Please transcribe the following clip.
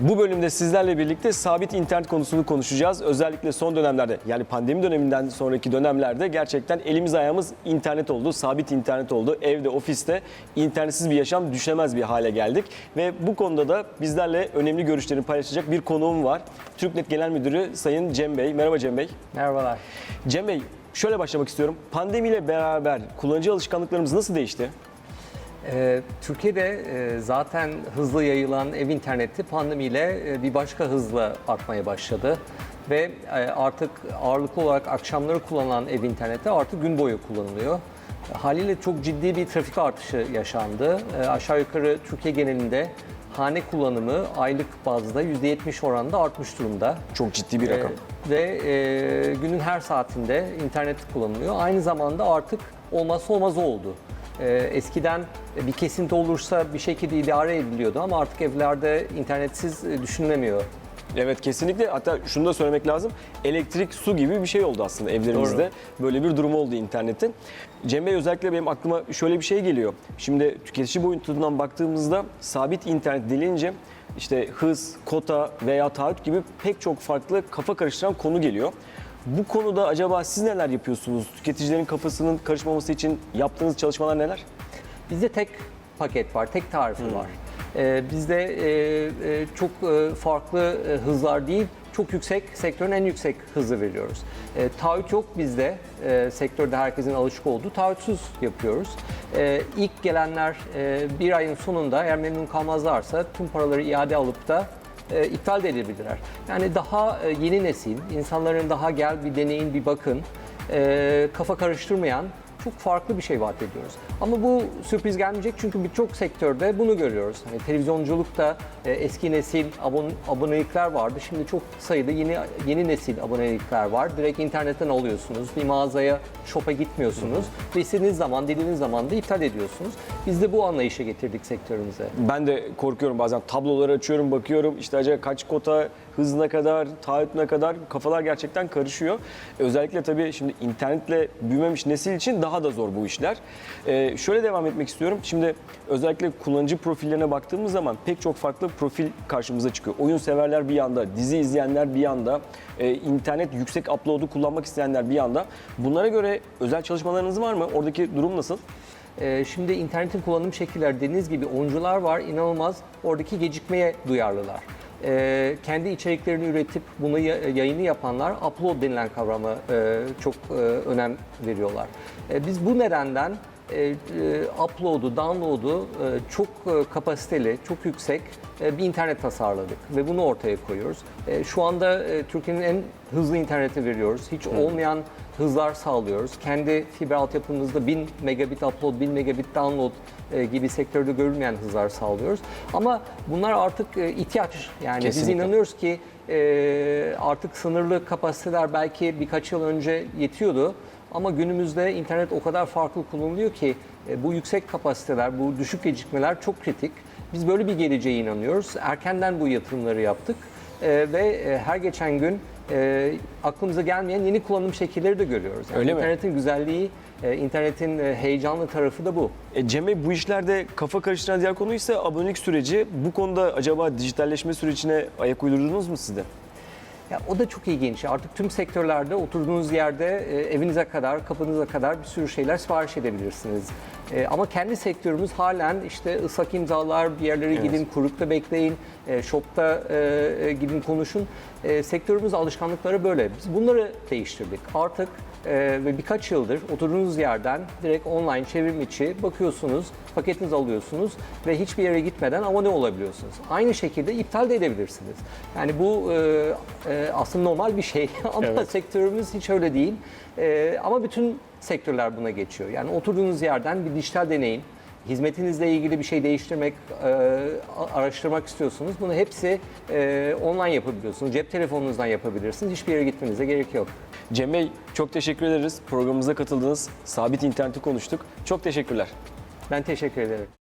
Bu bölümde sizlerle birlikte sabit internet konusunu konuşacağız. Özellikle son dönemlerde yani pandemi döneminden sonraki dönemlerde gerçekten elimiz ayağımız internet oldu. Sabit internet oldu. Evde, ofiste internetsiz bir yaşam düşemez bir hale geldik. Ve bu konuda da bizlerle önemli görüşlerini paylaşacak bir konuğum var. TürkNet Genel Müdürü Sayın Cem Bey. Merhaba Cem Bey. Merhabalar. Cem Bey şöyle başlamak istiyorum. Pandemiyle beraber kullanıcı alışkanlıklarımız nasıl değişti? Ee, Türkiye'de e, zaten hızlı yayılan ev interneti pandemiyle e, bir başka hızla artmaya başladı. Ve e, artık ağırlıklı olarak akşamları kullanılan ev interneti artık gün boyu kullanılıyor. Haliyle çok ciddi bir trafik artışı yaşandı. E, aşağı yukarı Türkiye genelinde hane kullanımı aylık bazda %70 oranında artmış durumda. Çok ciddi bir rakam. Ve e, günün her saatinde internet kullanılıyor. Aynı zamanda artık olmazsa olmaz oldu. Ee, eskiden bir kesinti olursa bir şekilde idare ediliyordu ama artık evlerde internetsiz e, düşünülemiyor. Evet kesinlikle. Hatta şunu da söylemek lazım. Elektrik, su gibi bir şey oldu aslında evlerimizde. Böyle bir durum oldu internetin. Cem Bey özellikle benim aklıma şöyle bir şey geliyor. Şimdi tüketici boyutundan baktığımızda sabit internet denince işte hız, kota veya taahhüt gibi pek çok farklı kafa karıştıran konu geliyor. Bu konuda acaba siz neler yapıyorsunuz? Tüketicilerin kafasının karışmaması için yaptığınız çalışmalar neler? Bizde tek paket var, tek tarifi var. Ee, bizde e, e, çok e, farklı e, hızlar değil, çok yüksek, sektörün en yüksek hızı veriyoruz. E, taahhüt yok bizde, e, sektörde herkesin alışık olduğu, taahhütsüz yapıyoruz. E, ilk gelenler e, bir ayın sonunda eğer memnun kalmazlarsa tüm paraları iade alıp da e, iptal de edebilirler. Yani daha e, yeni nesil, insanların daha gel bir deneyin, bir bakın, e, kafa karıştırmayan çok farklı bir şey vaat ediyoruz. Ama bu sürpriz gelmeyecek çünkü birçok sektörde bunu görüyoruz. Hani televizyonculukta e, eski nesil abon, abonelikler vardı. Şimdi çok sayıda yeni yeni nesil abonelikler var. Direkt internetten alıyorsunuz. Bir mağazaya, shop'a gitmiyorsunuz. Ve istediğiniz zaman, dediğiniz zaman da iptal ediyorsunuz. Biz de bu anlayışa getirdik sektörümüze. Ben de korkuyorum bazen tabloları açıyorum bakıyorum işte acaba kaç kota hızına kadar taahhütüne kadar kafalar gerçekten karışıyor. Özellikle tabii şimdi internetle büyümemiş nesil için daha da zor bu işler. Ee, şöyle devam etmek istiyorum. Şimdi özellikle kullanıcı profillerine baktığımız zaman pek çok farklı profil karşımıza çıkıyor. Oyun severler bir yanda, dizi izleyenler bir yanda, e, internet yüksek upload'u kullanmak isteyenler bir yanda. Bunlara göre özel çalışmalarınız var mı? Oradaki durum nasıl? Ee, Şimdi internetin kullanım şekilleri dediğiniz gibi oyuncular var inanılmaz oradaki gecikmeye duyarlılar. Ee, kendi içeriklerini üretip bunu ya- yayını yapanlar upload denilen kavrama e, çok e, önem veriyorlar. E, biz bu nedenden e, e, upload'u, download'u e, çok e, kapasiteli, çok yüksek e, bir internet tasarladık ve bunu ortaya koyuyoruz. E, Şu anda e, Türkiye'nin en hızlı interneti veriyoruz. Hiç olmayan hızlar sağlıyoruz. Kendi fiber altyapımızda 1000 megabit upload, 1000 megabit download e, gibi sektörde görülmeyen hızlar sağlıyoruz. Ama bunlar artık e, ihtiyaç. Yani biz Kesinlikle. inanıyoruz ki e, artık sınırlı kapasiteler belki birkaç yıl önce yetiyordu. Ama günümüzde internet o kadar farklı kullanılıyor ki e, bu yüksek kapasiteler, bu düşük gecikmeler çok kritik. Biz böyle bir geleceğe inanıyoruz. Erkenden bu yatırımları yaptık E, ve e, her geçen gün e, aklımıza gelmeyen yeni kullanım şekilleri de görüyoruz. Yani Öyle mi? internetin güzelliği, e, internetin e, heyecanlı tarafı da bu. E, Cem Bey bu işlerde kafa karıştıran diğer konu ise abonelik süreci. Bu konuda acaba dijitalleşme sürecine ayak uydurdunuz mu siz de? Ya o da çok ilginç. Artık tüm sektörlerde oturduğunuz yerde e, evinize kadar, kapınıza kadar bir sürü şeyler sipariş edebilirsiniz. E, ama kendi sektörümüz halen işte ıslak imzalar, bir yerlere gidin, kuyrukta bekleyin, e, shopta e, e, gidin konuşun. E, sektörümüz alışkanlıkları böyle. Biz bunları değiştirdik. Artık e, ve birkaç yıldır oturduğunuz yerden direkt online çevrim içi bakıyorsunuz, paketinizi alıyorsunuz ve hiçbir yere gitmeden abone olabiliyorsunuz. Aynı şekilde iptal de edebilirsiniz. Yani bu e, e, aslında normal bir şey ama Evet. sektörümüz hiç öyle değil. E, ama bütün sektörler buna geçiyor. Yani oturduğunuz yerden bir dijital deneyim, hizmetinizle ilgili bir şey değiştirmek, e, araştırmak istiyorsunuz. Bunu hepsi e, online yapabiliyorsunuz. Cep telefonunuzdan yapabilirsiniz. Hiçbir yere gitmenize gerek yok. Cem Bey çok teşekkür ederiz. Programımıza katıldınız. Sabit interneti konuştuk. Çok teşekkürler. Ben teşekkür ederim.